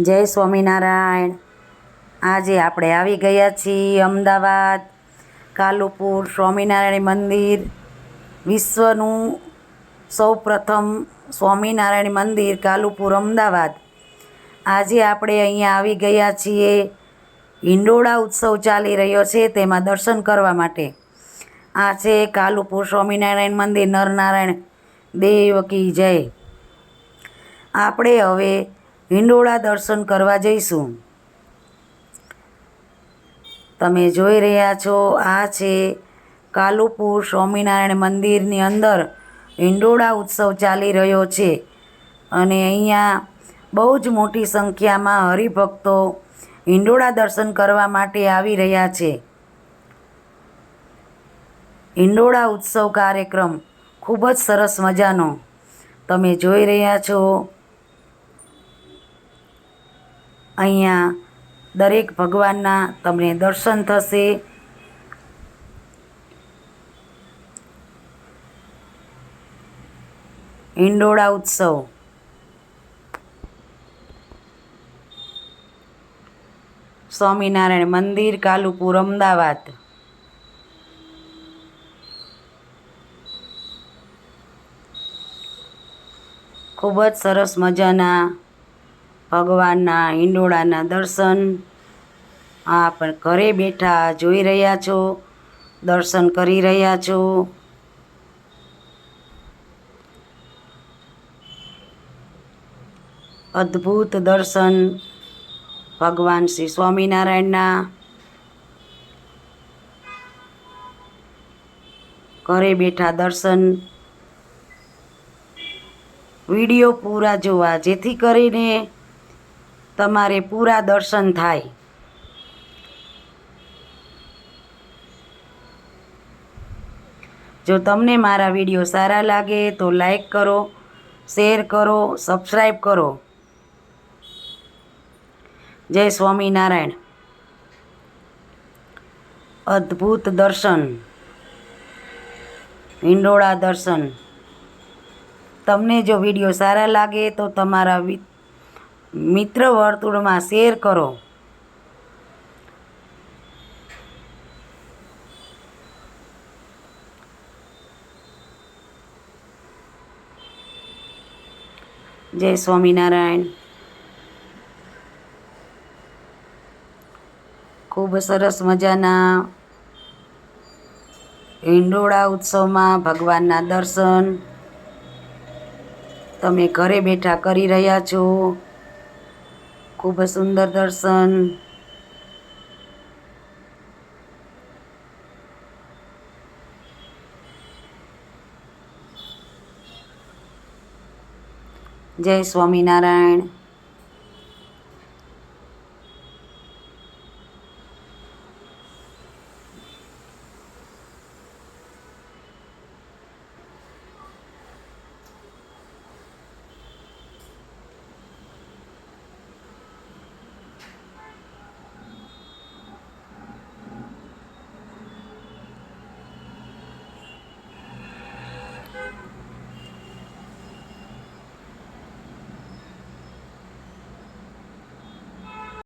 જય સ્વામિનારાયણ. આજે આપણે આવી ગયા છીએ અમદાવાદ, કાલુપુર, સ્વામિનારાયણ મંદિર. વિશ્વનું સૌપ્રથમ સ્વામિનારાયણ મંદિર કાલુપુર, અમદાવાદ. આજે આપણે અહીંયા આવી ગયા છીએ. હિંડોળા ઉત્સવ ચાલી રહ્યો છે તેમાં દર્શન કરવા માટે. આ છે કાલુપુર સ્વામિનારાયણ મંદિર. નરનારાયણ દેવ કી જય. આપણે હવે હિંડોળા દર્શન કરવા જઈશું. તમે જોઈ રહ્યા છો, આ છે કાલુપુર સ્વામિનારાયણ મંદિરની અંદર હિંડોળા ઉત્સવ ચાલી રહ્યો છે. અને અહીંયા બહુ જ મોટી સંખ્યામાં હરિભક્તો હિંડોળા દર્શન કરવા માટે આવી રહ્યા છે. હિંડોળા ઉત્સવ કાર્યક્રમ ખૂબ જ સરસ મજાનો. તમે જોઈ રહ્યા છો અહીંયા દરેક ભગવાનના તમને દર્શન થશે. હિંડોળા ઉત્સવ. સ્વામિનારાયણ મંદિર, કાલુપુર, અમદાવાદ. ખૂબ જ સરસ મજાના ભગવાનના હિંડોળાના દર્શન. આ પણ ઘરે બેઠા જોઈ રહ્યા છો, દર્શન કરી રહ્યા છો. અદ્ભુત દર્શન ભગવાન શ્રી સ્વામિનારાયણના. ઘરે બેઠા દર્શન. વીડિયો પૂરા જોવા જેથી કરીને તમારે પૂરા દર્શન થાય. જો તમને મારા વીડિયો સારા લાગે તો લાઈક કરો, શેર કરો સબસ્ક્રાઈબ કરો. જય સ્વામિનારાયણ. અદ્ભુત દર્શન. હિંડોળા દર્શન. તમને જો વીડિયો સારા લાગે તો તમારા મિત્ર વર્તુળમાં શેર કરો. જય સ્વામિનારાયણ. ખૂબ સરસ મજાના હિંડોળા ઉત્સવમાં ભગવાનના દર્શન. તમે ઘરે બેઠા કરી રહ્યા છો. ખૂબ સુંદર દર્શન. જય સ્વામિનારાયણ.